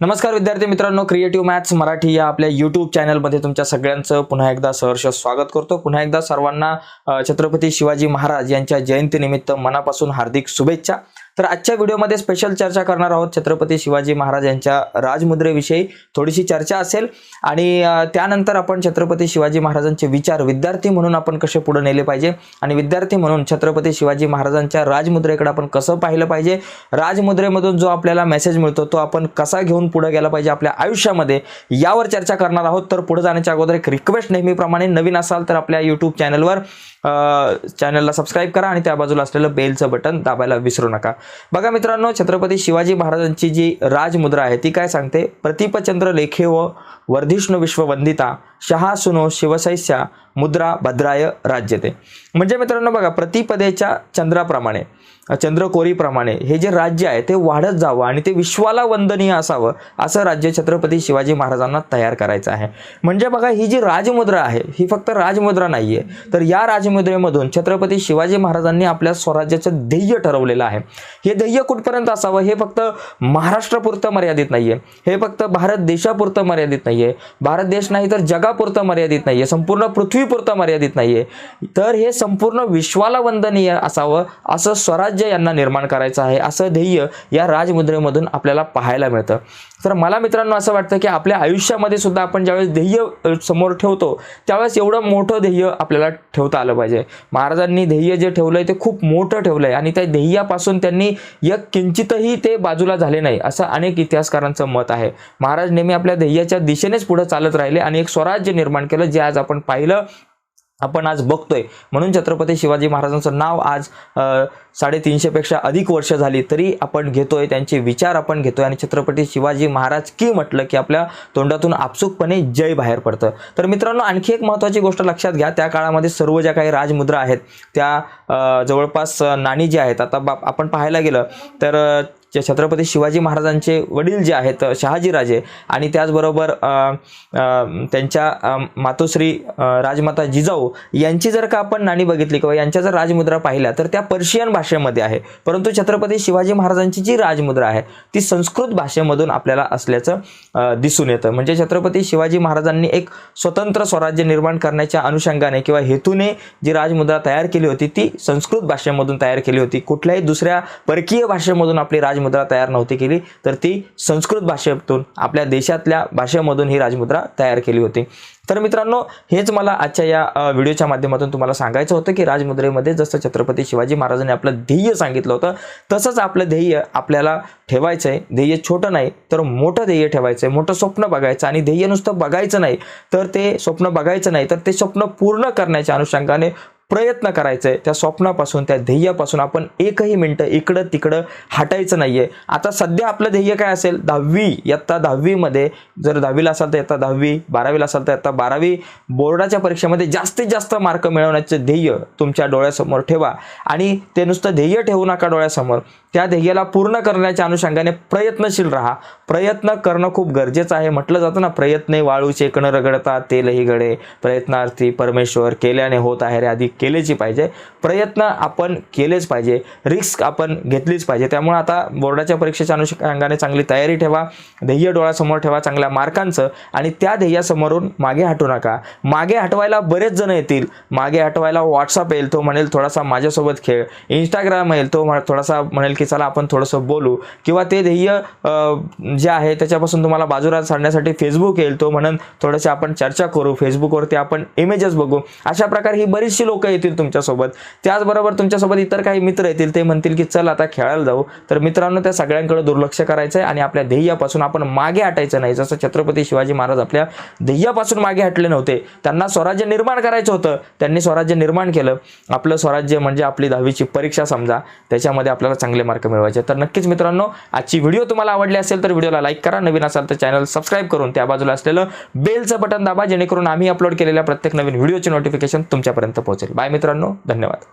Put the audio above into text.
नमस्कार विद्यार्थी मित्रांनो क्रिएटिव्ह मॅथ्स मराठी या आपल्या यूट्यूब चॅनलमध्ये तुमच्या सगळ्यांचं पुन्हा एकदा सहर्ष स्वागत करतो. पुन्हा एकदा सर्वांना छत्रपती शिवाजी महाराज यांच्या जयंतीनिमित्त मनापासून हार्दिक शुभेच्छा. तर आजच्या व्हिडिओमध्ये स्पेशल चर्चा करणार आहोत छत्रपती शिवाजी महाराज यांच्या राजमुद्रेविषयी. थोडीशी चर्चा असेल. आणि त्यानंतर आपण छत्रपती शिवाजी महाराजांचे विचार विद्यार्थी म्हणून आपण कसे पुढे नेले पाहिजे? आणि विद्यार्थी म्हणून छत्रपती शिवाजी महाराजांच्या राजमुद्रेकडे आपण कसं पाहिलं पाहिजे? राजमुद्रेमधून जो आपल्याला मेसेज मिळतो तो आपण कसा घेऊन पुढे गेला पाहिजे आपल्या आयुष्यामध्ये? यावर चर्चा करणार आहोत. तर पुढे जाण्याच्या अगोदर एक रिक्वेस्ट नेहमीप्रमाणे. नवीन असाल तर आपल्या यूट्यूब चॅनलवर चॅनलला सबस्क्राईब करा आणि त्या बाजूला असलेलं बेलचं बटन दाबायला विसरू नका. बघा मित्रांनो छत्रपती शिवाजी महाराजांची जी राजमुद्रा आहे ती काय सांगते? प्रतिपचंद्र लेखे व वर्धिष्णू विश्ववंदिता शहा सुनो शिवसैस्या मुद्रा भद्राय राज्यते. म्हणजे मित्रांनो बघा प्रतिपदेच्या चंद्राप्रमाणे चंद्रकोरीप्रमाणे हे जे राज्य आहे ते वाढत जावं आणि ते विश्वाला वंदनीय असावं असं राज्य छत्रपती शिवाजी महाराजांना तयार करायचं आहे. म्हणजे बघा ही जी राजमुद्रा आहे ही फक्त राजमुद्रा नाही आहे तर या राजमुद्रेमधून छत्रपती शिवाजी महाराजांनी आपल्या स्वराज्याचं ध्येय ठरवलेलं आहे. हे ध्येय कुठपर्यंत असावं? हे फक्त महाराष्ट्रापुरतं मर्यादित नाही आहे हे फक्त भारत देशापुरतं मर्यादित नाही आहे भारत देश नाही तर जगा जगापुरतं मर्यादित नाही आहे संपूर्ण पृथ्वीपुरतं मर्यादित नाही आहे तर हे संपूर्ण विश्वाला वंदनीय असावं असं स्वराज्य यांना निर्माण करायचं आहे असं ध्येय या राजमुद्रेमधून आपल्याला पाहायला मिळतं. तर मला मित्रांनो असं वाटतं की आपल्या आयुष्यामध्ये सुद्धा आपण ज्यावेळेस ध्येय समोर ठेवतो त्यावेळेस एवढं मोठं ध्येय आपल्याला ठेवता आलं पाहिजे. महाराजांनी ध्येय जे ठेवलंय ते खूप मोठं ठेवलंय आणि त्या ध्येयापासून त्यांनी एक किंचितही ते बाजूला झाले नाही असं अनेक इतिहासकारांचं मत आहे. महाराज नेहमी आपल्या ध्येयाच्या दिशेनेच पुढे चालत राहिले आणि एक स्वराज्य निर्माण केलं जे आज आपण पाहिलं आपण आज बघतोय. म्हणून छत्रपती शिवाजी महाराजांचं नाव आज साडेतीनशेपेक्षा अधिक वर्ष झाली तरी आपण घेतोय त्यांचे विचार आपण घेतोय. आणि छत्रपती शिवाजी महाराज की म्हटलं की आपल्या तोंडातून आपसुकपणे जय बाहेर पडतं. तर मित्रांनो आणखी एक महत्त्वाची गोष्ट लक्षात घ्या. त्या काळामध्ये सर्व ज्या काही राजमुद्रा आहेत त्या जवळपास नाणी जी आहेत आता बाप आपण पाहायला गेलं तर जे छत्रपती शिवाजी महाराजांचे वडील जे आहेत शहाजीराजे आणि त्याचबरोबर त्यांच्या मातोश्री राजमाता जिजाऊ यांची जर का आपण नाणी बघितली किंवा यांच्या जर राजमुद्रा पाहिल्या तर त्या पर्शियन भाषेमध्ये आहे. परंतु छत्रपती शिवाजी महाराजांची जी राजमुद्रा आहे ती संस्कृत भाषेमधून आपल्याला असल्याचं दिसून येतं. म्हणजे छत्रपती शिवाजी महाराजांनी एक स्वतंत्र स्वराज्य निर्माण करण्याच्या अनुषंगाने किंवा हेतूने जी राजमुद्रा तयार केली होती ती संस्कृत भाषेमधून तयार केली होती. कुठल्याही दुसऱ्या परकीय भाषेमधून आपली राजमुद्रा तयार नव्हती केली तर ती संस्कृत भाषेतून आपल्या देशातल्या भाषेमधून ही राजमुद्रा तयार केली होती. तर मित्रांनो हेच मला आजच्या या व्हिडिओच्या माध्यमातून तुम्हाला सांगायचं होतं की राजमुद्रेमध्ये जसं छत्रपती शिवाजी महाराजांनी आपलं ध्येय सांगितलं होतं तसंच आपलं ध्येय आपल्याला ठेवायचं आहे ध्येय छोटं नाही तर मोठं ध्येय ठेवायचं आहे मोठं स्वप्न बघायचं आणि ध्येय नुसतं बघायचं नाही तर ते स्वप्न बघायचं नाही तर ते स्वप्न पूर्ण करण्याच्या अनुषंगाने प्रयत्न करायचा आहे त्या स्वप्नापासून त्या ध्येयापासून आपण एकही मिनटं इकडं तिकडं हटायचं नाही आहे आता सध्या आपलं ध्येय काय असेल? दहावी इयत्ता दहावीमध्ये जर दहावीला असाल तर इयत्ता दहावी बारावीला असाल तर इयत्ता बारावी. बोर्डाच्या परीक्षेमध्ये जास्तीत जास्त मार्क मिळवण्याचं ध्येय तुमच्या डोळ्यासमोर ठेवा. आणि ते नुसतं ध्येय ठेवू नका डोळ्यासमोर. त्या ध्येयाला पूर्ण करण्याच्या अनुषंगाने प्रयत्नशील राहा. प्रयत्न करणं खूप गरजेचं आहे. म्हटलं जातं ना प्रयत्ने वाळू चेकणं रगडता तेलही गडे प्रयत्नार्थी परमेश्वर केल्याने होत आहे रे आधी केलेची पाहिजे. प्रयत्न आपण केलेच पाहिजे. रिस्क आपण घेतलीच पाहिजे. त्यामुळे आता बोर्डाच्या परीक्षेच्या अनुषंगाने चांगली तयारी ठेवा. ध्येय डोळ्यासमोर ठेवा चांगल्या मार्कांचं आणि त्या ध्येयासमोरून मागे हटू नका. मागे हटवायला बरेच जण येतील. मागे हटवायला व्हॉट्सअप येईल. तो म्हणेल थोडासा माझ्यासोबत खेळ. इंस्टाग्राम येईल. तो थोडासा म्हणेल की चला आपण थोडंसं बोलू. किंवा ते ध्येय जे आहे त्याच्यापासून तुम्हाला बाजूला साडण्यासाठी फेसबुक येईल. तो म्हणून थोडंसं आपण चर्चा करू. फेसबुकवरती आपण इमेजेस बघू. अशा प्रकारे ही बरीचशी लोक लोक येतील तुमच्यासोबत. त्याचबरोबर तुमच्यासोबत इतर काही मित्र येतील ते म्हणतील की चल आता खेळायला जाऊ. तर मित्रांनो त्या सगळ्यांकडे दुर्लक्ष करायचं आहे आणि आपल्या ध्येयापासून आपण मागे हटायचं नाही. जसं छत्रपती शिवाजी महाराज आपल्या ध्येयापासून मागे हटले नव्हते त्यांना स्वराज्य निर्माण करायचं होतं. त्यांनी स्वराज्य निर्माण केलं. आपलं स्वराज्य म्हणजे आपली दहावीची परीक्षा समजा. त्याच्यामध्ये आपल्याला चांगले मार्क मिळवायचे. तर नक्कीच मित्रांनो आजची व्हिडिओ तुम्हाला आवडली असेल तर व्हिडिओला लाईक करा. नवीन असाल तर चॅनल सबस्क्राईब करून त्या बाजूला असलेलं बेलचं बटन दाबा जेणेकरून आम्ही अपलोड केलेल्या प्रत्येक नवीन व्हिडिओचे नोटिफिकेशन तुमच्यापर्यंत पोहोचेल. बाय मित्रांनो धन्यवाद.